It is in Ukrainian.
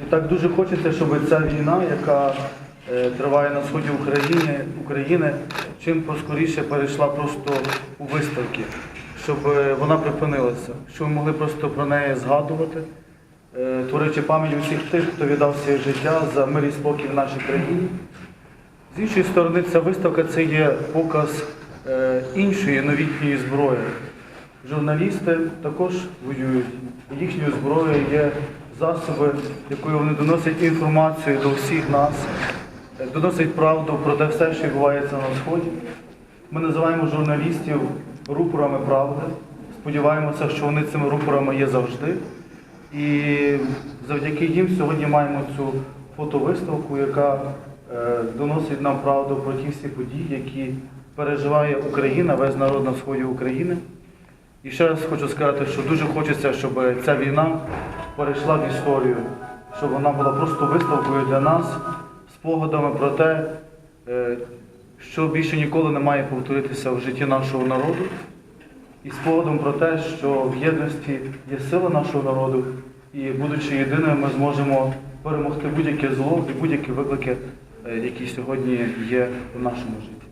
І так дуже хочеться, щоб ця війна, яка е, триває на сході України, України, чим поскоріше перейшла просто у виставки, щоб е, вона припинилася, щоб ми могли просто про неї згадувати, е, творячи пам'ять усіх тих, хто віддав своє життя за мир і спокій в нашій країні. З іншої сторони, ця виставка це є показ іншої новітньої зброї. Журналісти також воюють. Їхньою зброєю є засоби, якою вони доносять інформацію до всіх нас, доносять правду про те все, що відбувається на сході. Ми називаємо журналістів рупорами правди. Сподіваємося, що вони цими рупорами є завжди. І завдяки їм сьогодні маємо цю фотовиставку, яка е, доносить нам правду про ті всі події, які переживає Україна, весь народ на сході України. І ще раз хочу сказати, що дуже хочеться, щоб ця війна перейшла в історію, щоб вона була просто виставкою для нас, спогадами про те, е, що більше ніколи не має повторитися в житті нашого народу, і спогадом про те, що в єдності є сила нашого народу, і будучи єдиною, ми зможемо перемогти будь-яке зло і будь-які виклики, е, які сьогодні є в нашому житті.